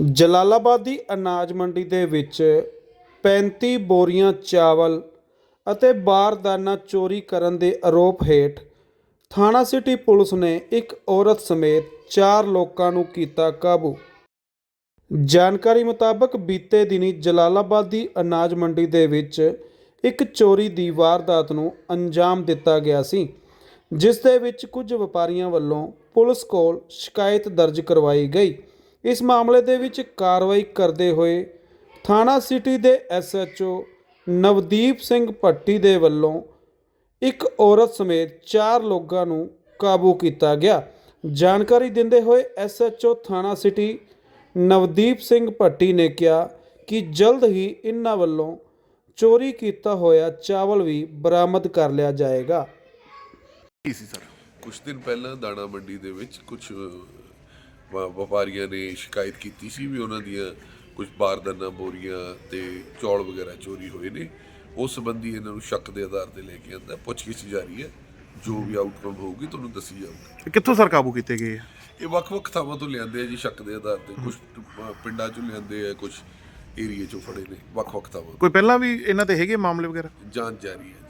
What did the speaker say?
ਜਲਾਲਾਬਾਦ ਦੀ ਅਨਾਜ ਮੰਡੀ ਦੇ ਵਿੱਚ 35 ਬੋਰੀਆਂ ਚਾਵਲ ਅਤੇ ਬਾਰਦਾਨਾ ਚੋਰੀ ਕਰਨ ਦੇ ਆਰੋਪ ਹੇਠ ਥਾਣਾ ਸਿਟੀ ਪੁਲਿਸ ਨੇ ਇੱਕ ਔਰਤ ਸਮੇਤ 4 ਲੋਕਾਂ ਨੂੰ ਕੀਤਾ ਕਾਬੂ। ਜਾਣਕਾਰੀ ਮੁਤਾਬਕ ਬੀਤੇ ਦਿਨੀ ਜਲਾਲਾਬਾਦ ਦੀ ਅਨਾਜ ਮੰਡੀ ਦੇ ਵਿੱਚ ਇੱਕ ਚੋਰੀ ਦੀ ਵਾਰਦਾਤ ਨੂੰ ਅੰਜਾਮ ਦਿੱਤਾ ਗਿਆ ਸੀ, ਜਿਸ ਦੇ ਵਿੱਚ ਕੁਝ ਵਪਾਰੀਆਂ ਵੱਲੋਂ ਪੁਲਿਸ ਕੋਲ ਸ਼ਿਕਾਇਤ ਦਰਜ ਕਰਵਾਈ ਗਈ। ਇਸ ਮਾਮਲੇ ਦੇ ਵਿੱਚ ਕਾਰਵਾਈ ਕਰਦੇ ਹੋਏ ਥਾਣਾ ਸਿਟੀ ਦੇ ਐਸਐਚਓ ਨਵਦੀਪ ਸਿੰਘ ਭੱਟੀ ਦੇ ਵੱਲੋਂ ਇੱਕ ਔਰਤ ਸਮੇਤ 4 ਲੋਕਾਂ ਨੂੰ ਕਾਬੂ ਕੀਤਾ ਗਿਆ। ਜਾਣਕਾਰੀ ਦਿੰਦੇ ਹੋਏ ਐਸਐਚਓ ਥਾਣਾ ਸਿਟੀ ਨਵਦੀਪ ਸਿੰਘ ਭੱਟੀ ਨੇ ਕਿਹਾ ਕਿ ਜਲਦ ਹੀ ਇਹਨਾਂ ਵੱਲੋਂ ਚੋਰੀ ਕੀਤਾ ਹੋਇਆ ਚਾਵਲ ਵੀ ਬਰਾਮਦ ਕਰ ਲਿਆ ਜਾਏਗਾ। ਕੀ ਸੀ ਸਰ? ਕੁਝ ਦਿਨ ਪਹਿਲਾਂ ਦਾਣਾ ਮੰਡੀ ਦੇ ਵਿੱਚ ਕੁਝ ਵਪਾਰੀਆਂ ਨੇ ਸ਼ਿਕਾਇਤ ਕੀਤੀ ਸੀ ਵੀ ਉਹਨਾਂ ਦੀਆਂ ਕੁਝ ਬਾਰਦਾਨਾ ਬੋਰੀਆਂ ਤੇ ਚੌਲ ਵਗੈਰਾ ਚੋਰੀ ਹੋਏ ਨੇ। ਉਸ ਸੰਬੰਧੀ ਇਹਨਾਂ ਨੂੰ ਸ਼ੱਕ ਦੇ ਆਧਾਰ ਤੇ ਲੈ ਕੇ ਆਂਦਾ ਪੁੱਛਗਿੱਛ ਜਾਰੀ ਹੈ। ਜੋ ਵੀ ਆਊਟਕਮ ਹੋਊਗੀ ਤੁਹਾਨੂੰ ਦੱਸੀ ਜਾਊਗੀ। ਕਿੱਥੋਂ ਸਰ ਕਾਬੂ ਕੀਤੇ ਗਏ ਆ? ਇਹ ਵੱਖ-ਵੱਖ ਥਾਵਾਂ ਤੋਂ ਲਿਆਂਦੇ ਆ ਜੀ ਸ਼ੱਕ ਦੇ ਆਧਾਰ ਤੇ। ਕੁਝ ਪਿੰਡਾਂ ਚੋਂ ਲਿਆਂਦੇ ਆ ਕੁਝ ਏਰੀਏ ਚੋਂ ਫੜੇ ਨੇ ਵੱਖ-ਵੱਖ ਥਾਵਾਂ ਤੋਂ। ਕੋਈ ਪਹਿਲਾਂ ਵੀ ਇਹਨਾਂ ਤੇ ਹੈਗੇ ਮਾਮਲੇ ਵਗੈਰਾ? ਜਾਂਚ ਜਾਰੀ ਹੈ